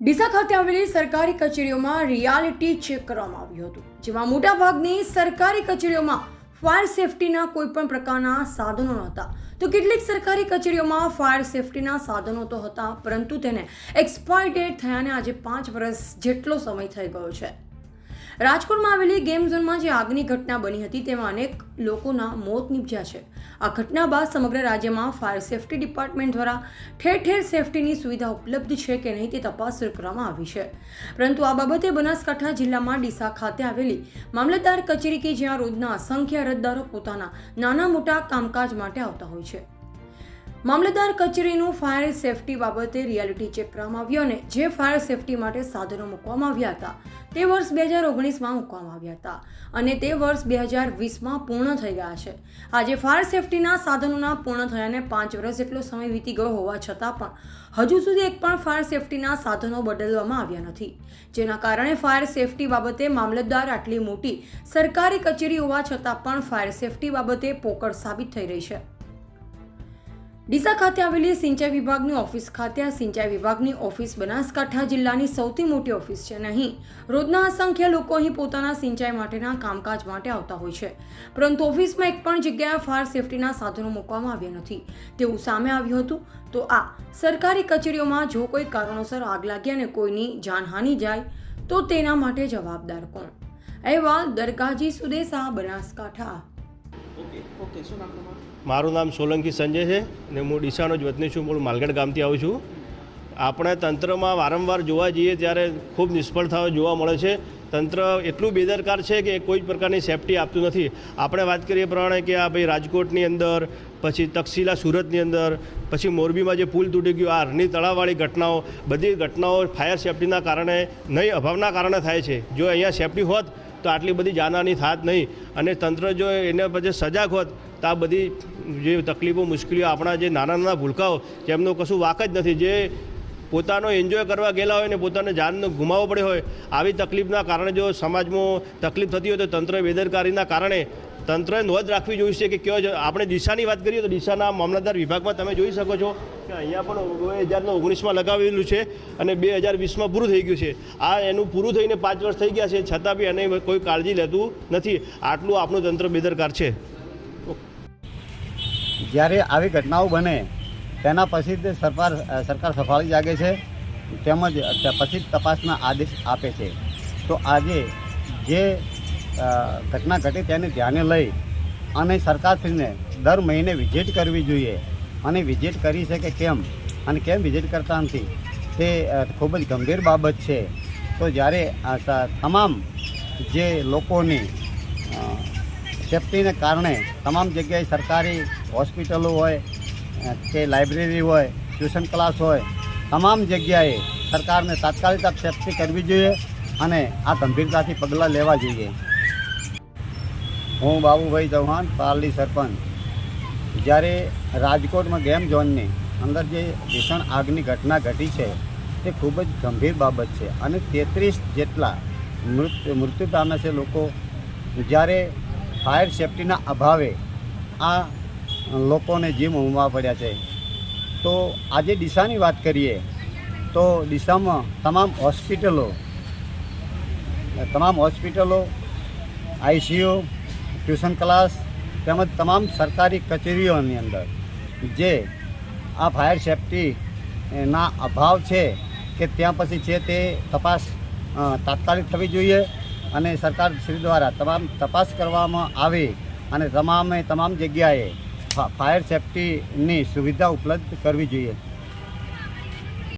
ડીસા ખાતે આવેલી સરકારી કચેરીઓમાં રિયાલિટી ચેક કરવામાં આવ્યું હતું, જેમાં મોટાભાગની સરકારી કચેરીઓમાં ફાયર સેફટીના કોઈ પણ પ્રકારના સાધનો નહોતા. તો કેટલીક સરકારી કચેરીઓમાં ફાયર સેફટીના સાધનો તો હતા, પરંતુ તેને એક્સપાયર ડેટ થયાને આજે પાંચ વર્ષ જેટલો સમય થઈ ગયો છે. રાજકોટમાં આવેલી ગેમ ઝોનમાં જે આગની ઘટના બની હતી, તેમાં અનેક લોકોના મોત નીપજ્યા છે. આ ઘટના બાદ સમગ્ર રાજ્યમાં ફાયર સેફટી ડિપાર્ટમેન્ટ દ્વારા ઠેર ઠેર સેફટીની સુવિધા ઉપલબ્ધ છે કે નહીં તે તપાસ શરૂ કરવામાં આવી છે. પરંતુ આ બાબતે બનાસકાંઠા જિલ્લામાં ડીસા ખાતે આવેલી મામલતદાર કચેરી કે જ્યાં રોજના અસંખ્ય અરજદારો પોતાના નાના મોટા કામકાજ માટે આવતા હોય છે. મામલતદાર કચેરીનું ફાયર સેફટી બાબતે રિયાલિટી ચેક કરવામાં આવ્યો અને જે ફાયર સેફટી માટે સાધનો મૂકવામાં આવ્યા હતા, તે વર્ષ બે હજાર ઓગણીસમાં મૂકવામાં આવ્યા હતા અને તે વર્ષ બે હજાર વીસમાં પૂર્ણ થઈ ગયા છે. આજે ફાયર સેફટીના સાધનોના પૂર્ણ થયાને પાંચ વર્ષ જેટલો સમય વીતી ગયો હોવા છતાં પણ હજુ સુધી એક પણ ફાયર સેફટીના સાધનો બદલવામાં આવ્યા નથી. જેના કારણે ફાયર સેફટી બાબતે મામલતદાર આટલી મોટી સરકારી કચેરી હોવા છતાં પણ ફાયર સેફટી બાબતે પોકળ સાબિત થઈ રહી છે. ડીસા ખાતે આવેલી સિંચાઈ વિભાગની ઓફિસ ખાતે આ સિંચાઈ વિભાગની ઓફિસ બનાસકાંઠા જિલ્લાની સૌથી મોટી ઓફિસ છે નહીં રોજના અસંખ્ય લોકો અહીં પોતાના સિંચાઈ માટેના કામકાજ માટે આવતા હોય છે. પરંતુ ઓફિસમાં એક પણ જગ્યાએ ફાયર સેફટીના સાધનો મૂકવામાં આવ્યા નથી. તેવું સામે આવ્યું હતું. તો આ સરકારી કચેરીઓમાં જો કોઈ કારણોસર આગ લાગે અને કોઈની જાનહાનિ જાય, તો તેના માટે જવાબદાર કોણ? અહેવાલ દરગાજી સુદેસા, બનાસકાંઠા. ઓકે શું મારું નામ સોલંકી સંજય છે અને હું ડીસાનો જ વતની છું. મૂળ માલગઢ ગામથી આવું છું. આપણે તંત્રમાં વારંવાર જોવા જઈએ ત્યારે ખૂબ નિષ્ફળતાઓ જોવા મળે છે. તંત્ર એટલું બેદરકાર છે કે કોઈ જ પ્રકારની સેફટી આપતું નથી. આપણે વાત કરીએ પ્રમાણે કે આ ભાઈ રાજકોટની અંદર, પછી તક્ષશિલા સુરતની અંદર, પછી મોરબીમાં જે પુલ તૂટી ગયો, આ હરની તળાવવાળી ઘટનાઓ, બધી ઘટનાઓ ફાયર સેફટીના કારણે નહીં, અભાવના કારણે થાય છે. જો અહીંયા સેફટી હોત તો આટલી બધી જાનહાની થાત નહીં. અને તંત્ર જો એને પછી સજાગ હોત, તો આ બધી જે તકલીફો, મુશ્કેલીઓ, આપણા જે નાના નાના ભૂલકાઓ, જેમનો કશું વાક જ નથી. જે પોતાનો એન્જોય કરવા ગયેલા હોય ને પોતાને જાનનો ગુમાવવો પડ્યો હોય, આવી તકલીફના કારણે જો સમાજમાં તકલીફ થતી હોય તો તંત્ર બેદરકારીના કારણે તંત્રએ નોંધ રાખવી જોઈશે કે કયો આપણે દિશાની વાત કરીએ તો દિશાના મામલતદાર વિભાગમાં તમે જોઈ શકો છો કે અહીંયા પણ બે હજારનું ઓગણીસમાં લગાવેલું છે અને બે હજાર વીસમાં પૂરું થઈ ગયું છે. આ એનું પૂરું થઈને પાંચ વર્ષ થઈ ગયા છે. છતાં બી એને કોઈ કાળજી લેતું નથી. આટલું આપણું તંત્ર બેદરકાર છે. જ્યારે આવી ઘટનાઓ બને, તેના પછી તે સરકાર સરકાર સફાળી જાગે છે, તેમજ પછી તપાસના આદેશ આપે છે. તો આજે જે ઘટના ઘટી તેને ધ્યાને લઈ અને સરકારશ્રીને દર મહિને વિઝિટ કરવી જોઈએ. અને વિઝિટ કરી છે કે કેમ? અને કેમ વિઝિટ કરતા નથી? તે ખૂબ જ ગંભીર બાબત છે. તો જ્યારે તમામ જે લોકોની સેફટીને કારણે તમામ જગ્યાએ સરકારી હોસ્પિટલો હોય કે લાઇબ્રેરી હોય, ટ્યુશન ક્લાસ હોય, તમામ જગ્યાએ સરકારને તાત્કાલિક સેફટી કરવી જોઈએ અને આ ગંભીરતાથી પગલાં લેવા જોઈએ. હું બાબુભાઈ ચૌહાણ પારલી સરપંચ. જ્યારે રાજકોટમાં ગેમ ઝોનની અંદર જે ભીષણ આગની ઘટના ઘટી છે, તે ખૂબ જ ગંભીર બાબત છે અને તેત્રીસ જેટલા મૃત્યુ મૃત્યુ પામ્યા છે લોકો. જ્યારે ફાયર સેફટીના અભાવે આ લોકોને જીમ ગુમાવવા પડ્યા છે. તો આજે ડીસાની વાત કરીએ, તો ડીસામાં તમામ હોસ્પિટલો તમામ હોસ્પિટલો, આઈસીયુ ટ્યુશન ક્લાસ તેમજ તમામ સરકારી કચેરીઓની અંદર, જે આ ફાયર સેફટીના અભાવ છે કે ત્યાં પછી છે તે તપાસ તાત્કાલિક થવી જોઈએ અને સરકાર શ્રી દ્વારા તમામ તપાસ કરવામાં આવે અને તમામે તમામ જગ્યાએ ફાયર સેફટીની સુવિધા ઉપલબ્ધ કરવી જોઈએ.